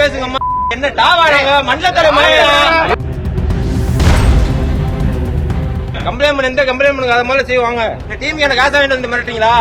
பேசுங்க என்ன டாவாடாங்க? கம்ப்ளைண்ட் பண்ண எந்த கம்ப்ளைண்ட் பண்ணுங்க. செய்வாங்க. இந்த எனக்கு காசா வேண்டிய வந்து மிரட்டிங்களா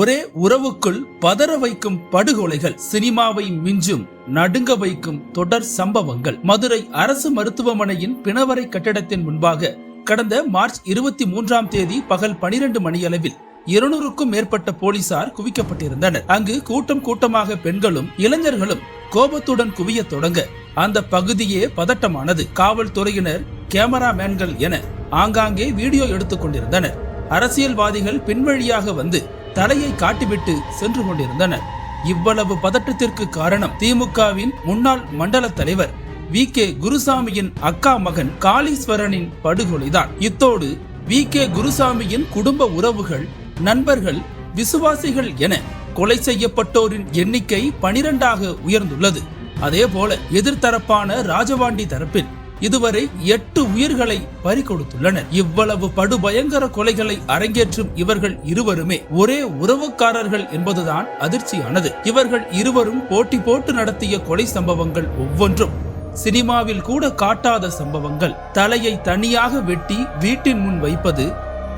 ஒரே உறவுக்குள் பதற வைக்கும் படுகொலைகள் சினிமாவை மிஞ்சும் நடுங்க வைக்கும் தொடர் சம்பவங்கள். மதுரை அரசு மருத்துவமனையின் பிணவரை கட்டிடத்தின் முன்பாக கடந்த மார்ச் இருபத்தி மூன்றாம் தேதி பகல் பனிரெண்டு மணியளவில் இருநூறுக்கும் மேற்பட்ட போலீசார் குவிக்கப்பட்டிருந்தனர். அங்கு கூட்டம் கூட்டமாக பெண்களும் இளைஞர்களும் கோபத்துடன் குவிய தொடங்க அந்த பகுதியே பதட்டமானது. காவல்துறையினர் கேமராமேன்கள் என ஆங்காங்கே வீடியோ எடுத்துக் கொண்டிருந்தனர். அரசியல்வாதிகள் பின்வழியாக வந்து தலையை காட்டிவிட்டு சென்று கொண்டிருந்தனர். இவ்வளவு பதட்டத்திற்கு காரணம் திமுகவின் முன்னாள் மண்டல தலைவர் வி. கே. குருசாமியின் அக்கா மகன் காளீஸ்வரனின் படுகொலைதான். இத்தோடு வி. கே. குருசாமியின் குடும்ப உறவுகள் நண்பர்கள் விசுவாசிகள் என கொலை செய்யப்பட்டோரின் எண்ணிக்கை பனிரெண்டாக உயர்ந்துள்ளது. அதேபோல எதிர்த்தரப்பான ராஜவாண்டி தரப்பில் இதுவரை எட்டு உயிர்களை பறிகொடுத்துள்ளனர். இவ்வளவு படுபயங்கர கொலைகளை அரங்கேற்றும் இவர்கள் இருவருமே ஒரே உறவுக்காரர்கள் என்பதுதான் அதிர்ச்சியானது. இவர்கள் இருவரும் போட்டி போட்டு நடத்திய கொலை சம்பவங்கள் ஒவ்வொன்றும் சினிமாவில் கூட காட்டாத சம்பவங்கள். தலையை தனியாக வெட்டி வீட்டின் முன் வைப்பது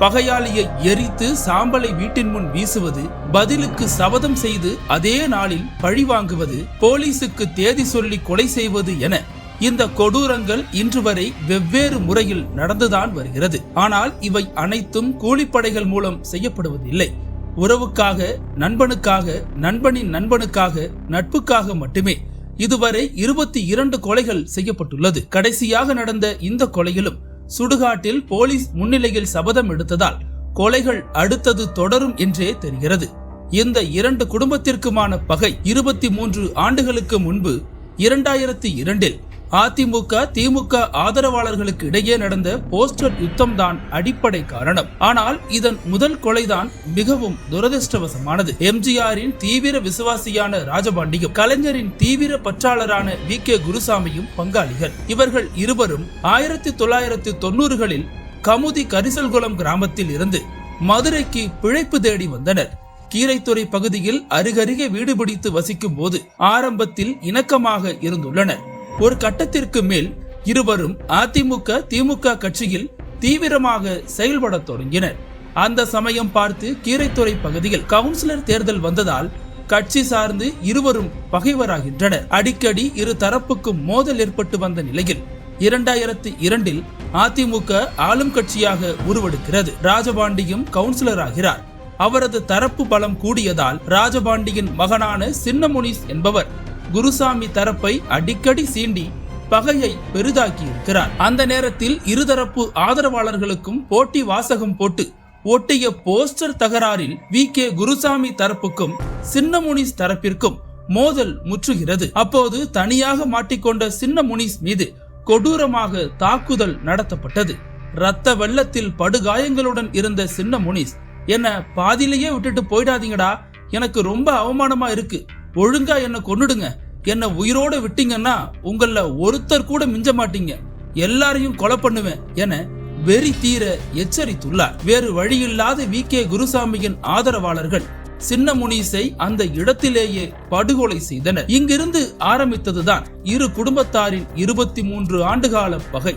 பகையாளியை எரித்து சாம்பலை வீட்டின் முன் வீசுவது பதிலுக்கு சபதம் செய்து அதே நாளில் பழி வாங்குவது போலீசுக்கு தேதி சொல்லி கொலை செய்வது என இந்த கொடூரங்கள் இன்று வரை வெவ்வேறு முறையில் நடந்துதான் வருகிறது. ஆனால் இவை அனைத்தும் கூலிப்படைகள் மூலம் செய்யப்படுவதில்லை. உறவுக்காக நண்பனுக்காக நண்பனின் நண்பனுக்காக நட்புக்காக மட்டுமே இதுவரை இருபத்தி இரண்டு கொலைகள் செய்யப்பட்டுள்ளது. கடைசியாக நடந்த இந்த கொலையிலும் சுடுகாட்டில் போலீஸ் முன்னிலையில் சபதம் எடுத்ததால் கொலைகள் அடுத்தது தொடரும் என்றே தெரிகிறது. இந்த இரண்டு குடும்பத்திற்குமான பகை இருபத்தி மூன்று ஆண்டுகளுக்கு முன்பு இரண்டாயிரத்தி இரண்டில் அதிமுக திமுக ஆதரவாளர்களுக்கு இடையே நடந்த போஸ்டர் யுத்தம் தான் அடிப்படை காரணம். ஆனால் இதன் முதல் கொலைதான் மிகவும் துரதிருஷ்டவசமானது. எம்ஜிஆரின் தீவிர விசுவாசியான ராஜபாண்டியும் கலைஞரின் தீவிர பற்றாளரான வி. கே. குருசாமியும் பங்காளிகள். இவர்கள் இருவரும் ஆயிரத்தி தொள்ளாயிரத்தி தொண்ணூறுகளில் கமுதி கரிசல்குளம் கிராமத்தில் இருந்து மதுரைக்கு பிழைப்பு தேடி வந்தனர். கீரைத்துறை பகுதியில் அருகருகே வீடு பிடித்து வசிக்கும் போது ஆரம்பத்தில் இணக்கமாக இருந்துள்ளனர். ஒரு கட்டத்திற்கு மேல் இருவரும் அதிமுக திமுக கட்சியில் தீவிரமாக செயல்பட தொடங்கினர். அந்த சமயம் பார்த்து கீரைத்துறை பகுதியில் கவுன்சிலர் தேர்தல் வந்ததால் கட்சி சார்ந்து இருவரும் பகைவராகின்றனர். அடிக்கடி இரு தரப்புக்கும் மோதல் ஏற்பட்டு வந்த நிலையில் இரண்டாயிரத்தி இரண்டில் அதிமுக ஆளும் கட்சியாக உருவெடுக்கிறது. ராஜபாண்டியும் கவுன்சிலர் ஆகிறார் அவரது தரப்பு பலம் கூடியதால் ராஜபாண்டியின் மகனான சின்னமுனிஸ் என்பவர் குருசாமி தரப்பை அடிக்கடி சீண்டி பகையை பெரிதாக்கி இருக்கிறார் அந்த நேரத்தில் இருதரப்பு ஆதரவாளர்களுக்கும் போட்டி வாசகம் போட்டு ஒட்டிய போஸ்டர் தகராறில் வி. கே. குருசாமி தரப்புக்கும் சின்னமுனிஸ் தரப்பிற்கும் மோதல் முற்றுகிறது. அப்போது தனியாக மாட்டிக்கொண்ட சின்ன முனிஸ் மீது கொடூரமாக தாக்குதல் நடத்தப்பட்டது. ரத்த வெள்ளத்தில் படுகாயங்களுடன் இருந்த சின்ன முனிஸ் என்ன பாதியிலேயே விட்டுட்டு போயிடாதீங்கடா. எனக்கு ரொம்ப அவமானமா இருக்கு. ஒழுங்கா என்ன கொன்னுடுங்க. என்ன உயிரோட விட்டீங்கன்னா உங்கள ஒருத்தர் கூட மிஞ்ச மாட்டீங்க. எல்லாரையும் கொலை பண்ணுவேன் என வெறி தீர எச்சரித்துள்ளார். வேறு வழியில்லாத வி. கே. குருசாமியின் ஆதரவாளர்கள் சின்ன முனீசை அந்த இடத்திலேயே படுகொலை செய்தனர். இங்கிருந்து ஆரம்பித்ததுதான் இரு குடும்பத்தாரின் இருபத்தி மூன்று ஆண்டுகால பகை.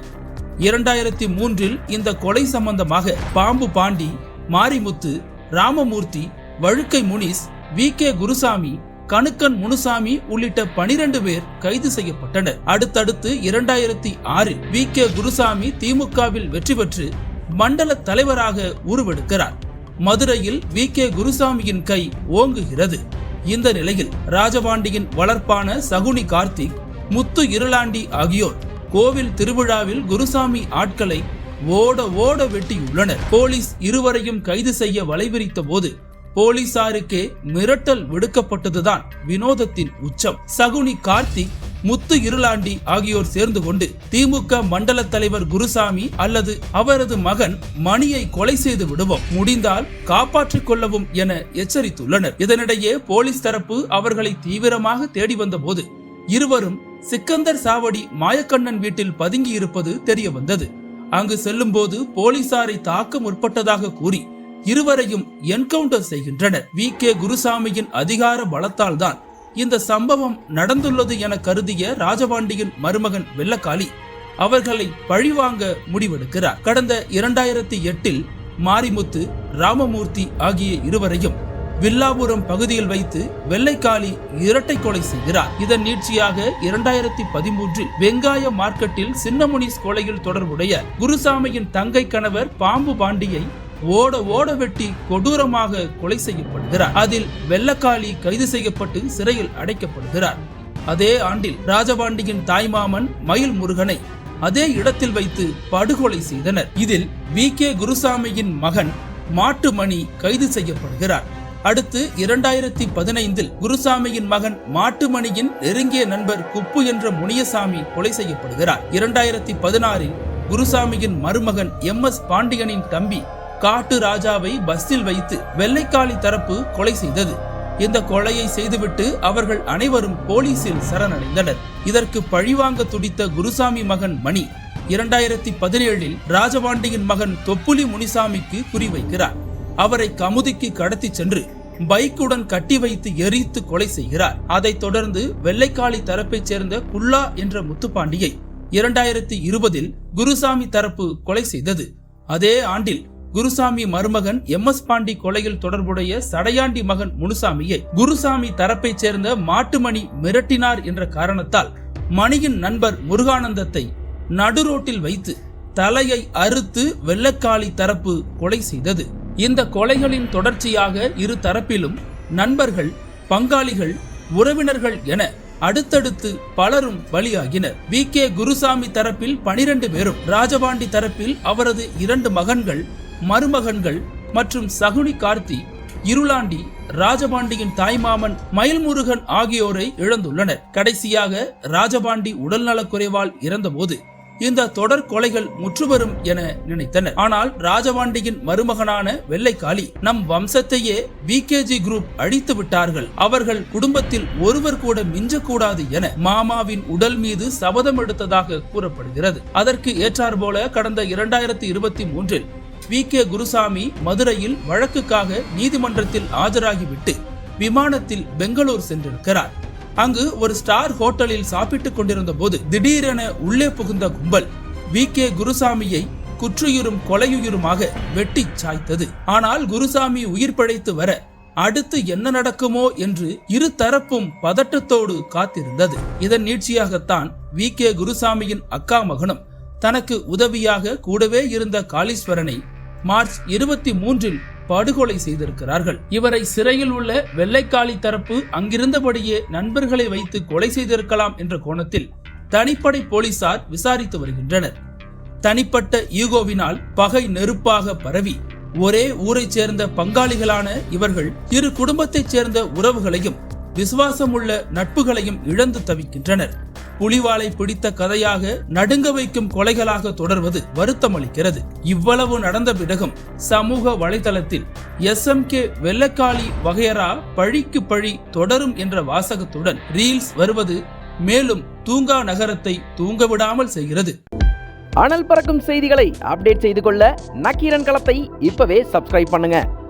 இரண்டாயிரத்தி மூன்றில் இந்த கொலை சம்பந்தமாக பாம்பு பாண்டி மாரிமுத்து ராமமூர்த்தி வழுக்கை முனிஸ் வி. கே. குருசாமி கணுக்கன் முனுசாமி உள்ளிட்ட பனிரெண்டு பேர் கைது செய்யப்பட்டனர். அடுத்தடுத்து இரண்டாயிரத்தி ஆறில் வி. கே. குருசாமி திமுகவில் வெற்றி பெற்று மண்டல தலைவராக உருவெடுக்கிறார். மதுரையில் வி. கே. குருசாமியின் கை ஓங்குகிறது. இந்த நிலையில் ராஜபாண்டியின் வளர்ப்பான சகுனி கார்த்திக் முத்து இருளாண்டி ஆகியோர் கோவில் திருவிழாவில் குருசாமி ஆட்களை ஓட ஓட வெட்டியுள்ளனர். போலீஸ் இருவரையும் கைது செய்ய வலைவிரித்த போது போலீசாருக்கே மிரட்டல் விடுக்கப்பட்டதுதான் வினோதத்தின் உச்சம். சகுனி கார்த்திக் முத்து இருளாண்டி ஆகியோர் சேர்ந்து கொண்டு திமுக மண்டல தலைவர் குருசாமி அல்லது அவரது மகன் மணியை கொலை செய்து விடுவோம். முடிந்தால் காப்பாற்றிக் கொள்ளவும் என எச்சரித்துள்ளனர். இதனிடையே போலீஸ் தரப்பு அவர்களை தீவிரமாக தேடி வந்தபோது இருவரும் சிக்கந்தர் சாவடி மாயக்கண்ணன் வீட்டில் பதுங்கி இருப்பது தெரிய வந்தது அங்கு செல்லும்போது போலீசாரை தாக்க முற்பட்டதாக கூறி இருவரையும் என்கவுண்டர் செய்கின்றனர். வி. கே. குருசாமியின் அதிகார பலத்தால் தான் இந்த சம்பவம் நடந்துள்ளது என கருதிய ராஜபாண்டியின் மருமகன் வெள்ளக்காளி அவர்களை பழிவாங்க முடிவெடுக்கிறார். கடந்த இரண்டாயிரத்தி எட்டில் மாரிமுத்து ராமமூர்த்தி ஆகிய இருவரையும் வில்லாபுரம் பகுதியில் வைத்து வெள்ளைக்காளி இரட்டை கொலை செய்கிறார். இதன் நீட்சியாக இரண்டாயிரத்தி பதிமூன்றில் வெங்காய மார்க்கெட்டில் சின்னமுனிஸ் கொலையில் தொடர்புடைய குருசாமியின் தங்கை கணவர் பாம்பு பாண்டியை ஓட ஓட வெட்டி கொடூரமாக கொலை செய்யப்படுகிறார். அதில் வெள்ளக்காளி கைது செய்யப்பட்டு சிறையில் அடைக்கப்படுகிறார். அதே ஆண்டில் ராஜபாண்டியின் தாய்மாமன் மயில் முருகனை அதே இடத்தில் வைத்து படுகொலை செய்தனர். இதில் வி. கே. குருசாமியின் மகன் மாட்டுமணி கைது செய்யப்படுகிறார். அடுத்து இரண்டாயிரத்தி பதினைந்தில் குருசாமியின் மகன் மாட்டுமணியின் நெருங்கிய நண்பர் குப்பு என்ற முனியசாமி கொலை செய்யப்படுகிறார். இரண்டாயிரத்தி பதினாறில் குருசாமியின் மருமகன் எம். எஸ். பாண்டியனின் தம்பி காட்டு ராஜாவை பஸ்ஸில் வைத்து வெள்ளைக்காளி தரப்பு கொலை செய்தது. இந்த கொலையை செய்துவிட்டு அவர்கள் அனைவரும் போலீசில் சரணடைந்தனர். இதற்கு பழிவாங்க துடித்த குருசாமி மகன் மணி இரண்டாயிரத்தி பதினேழில் ராஜபாண்டியின் மகன் தொப்புலி முனிசாமிக்கு குறிவைக்கிறார். அவரை கமுதிக்கு கடத்தி சென்று பைக்குடன் கட்டி வைத்து எரித்து கொலை செய்கிறார். அதைத் தொடர்ந்து வெள்ளைக்காளி தரப்பைச் சேர்ந்த குல்லா என்ற முத்துப்பாண்டியை இரண்டாயிரத்தி இருபதில் குருசாமி தரப்பு கொலை செய்தது. அதே ஆண்டில் குருசாமி மருமகன் எம் எஸ் பாண்டி கொலையில் தொடர்புடைய சடையாண்டி மகன் முனுசாமியை குருசாமி தரப்பைச் சேர்ந்த மாட்டுமணி மிரட்டினார் என்ற காரணத்தால் மணியின் நண்பர் முருகானந்தத்தை நடுரோட்டில் வைத்து தலையை அறுத்து வெள்ளக்காளி தரப்பு கொலை செய்தது. இந்த கொலைகளின் தொடர்ச்சியாக இரு தரப்பிலும் நண்பர்கள் பங்காளிகள் உறவினர்கள் என அடுத்தடுத்து பலரும் பலியாகினர். வி. கே. குருசாமி தரப்பில் பனிரெண்டு பேரும் ராஜபாண்டி தரப்பில் அவரது இரண்டு மகன்கள் மருமகன்கள் மற்றும் சகுனி கார்த்தி இருளாண்டி ராஜபாண்டியின் தாய்மாமன் மயில்முருகன் ஆகியோரை இழந்துள்ளனர். கடைசியாக ராஜபாண்டி உடல்நலக்குறைவால் இறந்தபோது இந்த தொடர் கொலைகள் முற்றுவரும் என நினைத்தனர். ஆனால் ராஜபாண்டியின் மருமகனான வெள்ளைக்காளி நம் வம்சத்தையே விகேஜி குரூப் அழித்து விட்டார்கள். அவர்கள் குடும்பத்தில் ஒருவர் கூட மிஞ்சக்கூடாது என மாமாவின் உடல் மீது சபதம் எடுத்ததாக கூறப்படுகிறது. அதற்கு ஏற்றாற்போல கடந்த இரண்டாயிரத்தி இருபத்தி மூன்றில் வி கே குருசாமி மதுரையில் வழக்குக்காக நீதிமன்றத்தில் ஆஜராகிவிட்டு விமானத்தில் பெங்களூர் சென்றிருக்கிறார். அங்கு ஒரு ஸ்டார் ஹோட்டலில் சாப்பிட்டுக் கொண்டிருந்த போது திடீரென உள்ளே புகுந்த கும்பல் வி கே குருசாமியை குற்றுயிரும் கொலையுயிருமாக வெட்டி சாய்த்தது. ஆனால் குருசாமி உயிர் பிழைத்து வர அடுத்து என்ன நடக்குமோ என்று இரு தரப்பும் பதட்டத்தோடு காத்திருந்தது. இதன் நீட்சியாகத்தான் வி கே குருசாமியின் அக்கா மகனும் தனக்கு உதவியாக கூடவே இருந்த காளீஸ்வரனை மார்ச் இருபத்தி மூன்றில் படுகொலை செய்திருக்கிறார்கள். இவரை சிறையில் உள்ள வெள்ளைக்காளி தரப்பு அங்கிருந்தபடியே நண்பர்களை வைத்து கொலை செய்திருக்கலாம் என்ற கோணத்தில் தனிப்படை போலீசார் விசாரித்து வருகின்றனர். தனிப்பட்ட ஈகோவினால் பகை நெருப்பாக பரவி ஒரே ஊரைச் சேர்ந்த பங்காளிகளான இவர்கள் இரு குடும்பத்தைச் சேர்ந்த உறவுகளையும் விசுவாசமுள்ள நட்புகளையும் இழந்து தவிக்கின்றனர். புலிவாலை பிடித்த கதையாக நடுங்க வைக்கும் கொலைகளாக தொடர்வது வருத்தம் அளிக்கிறது இவ்வளவு நடந்த பிறகும் சமூக வலைதளத்தில் எஸ் எம் கே வெள்ளக்காளி வகையரா பழிக்கு பழி தொடரும் என்ற வாசகத்துடன் ரீல்ஸ் வருவது மேலும் தூங்கா நகரத்தை தூங்க விடாமல் செய்கிறது. அனல் பறக்கும் செய்திகளை அப்டேட் செய்து கொள்ள நக்கீரன் களத்தை இப்பவே சப்ஸ்கிரைப் பண்ணுங்க.